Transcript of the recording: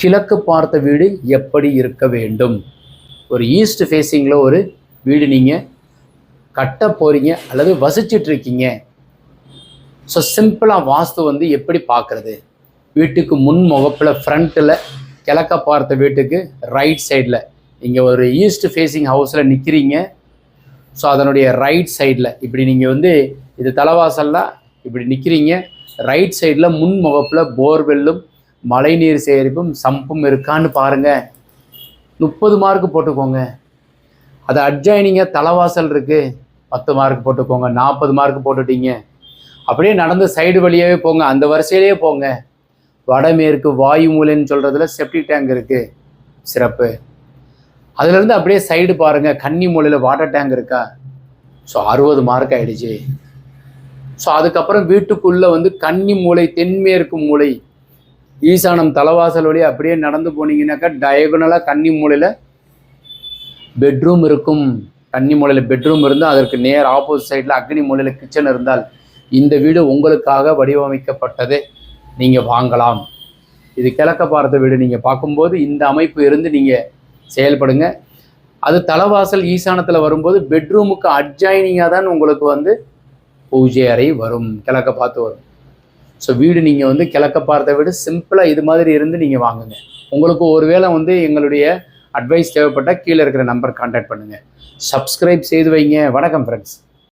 கிழக்கு பார்த்த வீடு எப்படி இருக்க வேண்டும்? ஒரு ஈஸ்ட் ஃபேஸிங்கில் ஒரு வீடு நீங்கள் கட்ட போகிறீங்க அல்லது வசிச்சிட்டு இருக்கீங்க ஸோ சிம்பிளாக வாஸ்து வந்து எப்படி பார்க்குறது வீட்டுக்கு முன் முகப்பில் ஃப்ரண்ட்டில் கிழக்க பார்த்த வீட்டுக்கு ரைட் சைடில் நீங்கள் ஒரு ஈஸ்ட் ஃபேஸிங் ஹவுஸில் நிற்கிறீங்க ஸோ அதனுடைய ரைட் சைடில் இப்படி நீங்கள் வந்து இது தலைவாசல்லாம் இப்படி நிற்கிறீங்க ரைட் சைடில் முன் முகப்பில் போர்வெல்லும் மழைநீர் சேகரிப்பும் சம்பும் இருக்கான்னு பாருங்கள் முப்பது மார்க் போட்டுக்கோங்க. அது அட்ஜாயினிங்காக தலைவாசல் இருக்குது பத்து மார்க் போட்டுக்கோங்க. நாற்பது மார்க் போட்டுட்டீங்க. அப்படியே நடந்து சைடு வழியாகவே போங்க. அந்த வரிசையிலேயே போங்க. வடமேற்கு வாயு மூலைன்னு சொல்கிறதுல செப்டிக் டேங்க் இருக்குது சிறப்பு. அதுலேருந்து அப்படியே சைடு பாருங்கள் கன்னி மூலையில் வாட்டர் டேங்க் இருக்கா? ஸோ அறுபது மார்க் ஆகிடுச்சு ஸோ அதுக்கப்புறம் வீட்டுக்குள்ளே வந்து கன்னி மூலை தென்மேற்கு மூலை ஈசானம் தலைவாசல் வழி அப்படியே நடந்து போனீங்கன்னாக்கா டயகுனலாக கன்னி மூலையில் பெட்ரூம் இருக்கும். கன்னி மூலையில் பெட்ரூம் இருந்தால் அதற்கு நேர் ஆப்போசிட் சைடில் அக்னி மூலையில் கிச்சன் இருந்தால் இந்த வீடு உங்களுக்காக வடிவமைக்கப்பட்டது. நீங்கள் வாங்கலாம். இது கிழக்க பார்த்த வீடு நீங்கள் பார்க்கும்போது இந்த அமைப்பு இருந்து நீங்கள் செயல்படுங்க. அது தலைவாசல் ஈசானத்தில் வரும்போது பெட்ரூமுக்கு அட்ஜாயினிங்காக தான் உங்களுக்கு வந்து பூஜை அறை வரும். கிழக்க பார்த்து வரும். ஸோ வீடு நீங்கள் வந்து கிழக்க பார்த்த வீடு சிம்பிளாக இது மாதிரி இருந்து நீங்கள் வாங்குங்க. உங்களுக்கு ஒருவேளை வந்து எங்களுடைய அட்வைஸ் தேவைப்பட்டால் கீழே இருக்கிற நம்பர் கான்டாக்ட் பண்ணுங்கள் சப்ஸ்கிரைப் செய்து வைங்க. வணக்கம் ஃப்ரெண்ட்ஸ்